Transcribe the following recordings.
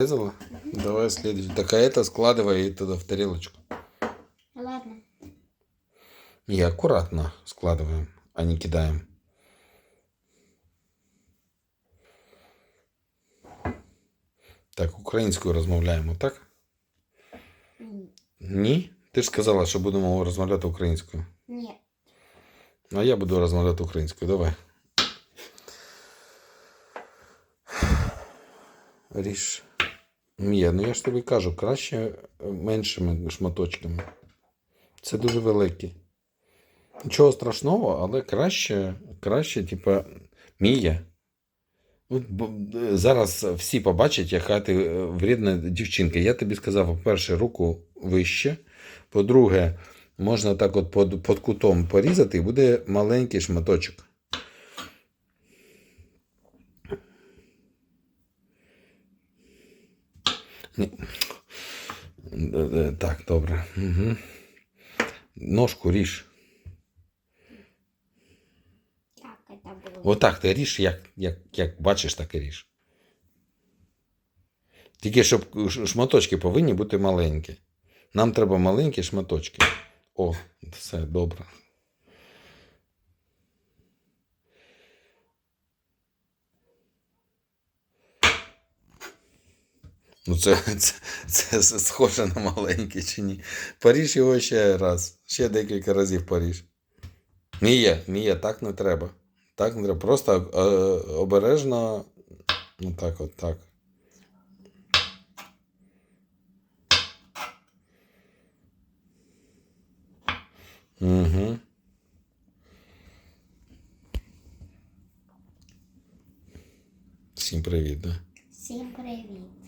Резала? Давай следующий. Так, а это складывай и туда в тарелочку. Ладно. И аккуратно складываем, а не кидаем. Так, українською розмовляємо, так? М, Ні? Ти ж сказала, що будемо розмовляти українською. Нет. Ну, а я буду розмовляти українською. Давай. Ріж. Мія, ну я ж тобі кажу, краще е, меншими шматочками. Це дуже великі. Нічого страшного, але краще, краще, типа, Мія. Е, зараз всі побачать, яка ти е, вредна дівчинка. Я тобі сказав, по-перше, руку вище. По-друге, можна так от під кутом порізати і буде маленький шматочок. Ні. Е, е, Так, добре. Угу. Ножку ріж. Так. Отак ти ріж, як, як, як бачиш, так і ріж. Тільки щоб шматочки повинні бути маленькі. Нам треба маленькі шматочки. О, все добре. Ну, це, це, це схоже на маленьке чи ні. Поріж його ще раз. Ще декілька разів поріж. Мія, Мія, так не треба. Так не треба. Просто е, обережно. Ну так, от так. Угу. Всім привіт, да? Всем привет.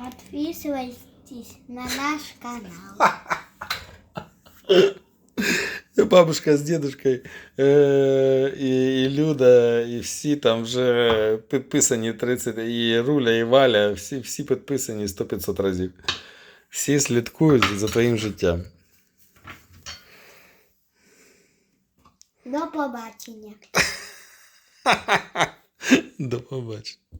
Подписывайтесь на наш канал. Бабушка з дедушкою е, і, і Люда, і всі там вже підписані 30, і Руля, і Валя, всі, всі підписані 100-500 разів. Всі слідкують за твоїм життям. До побачення. До побачення.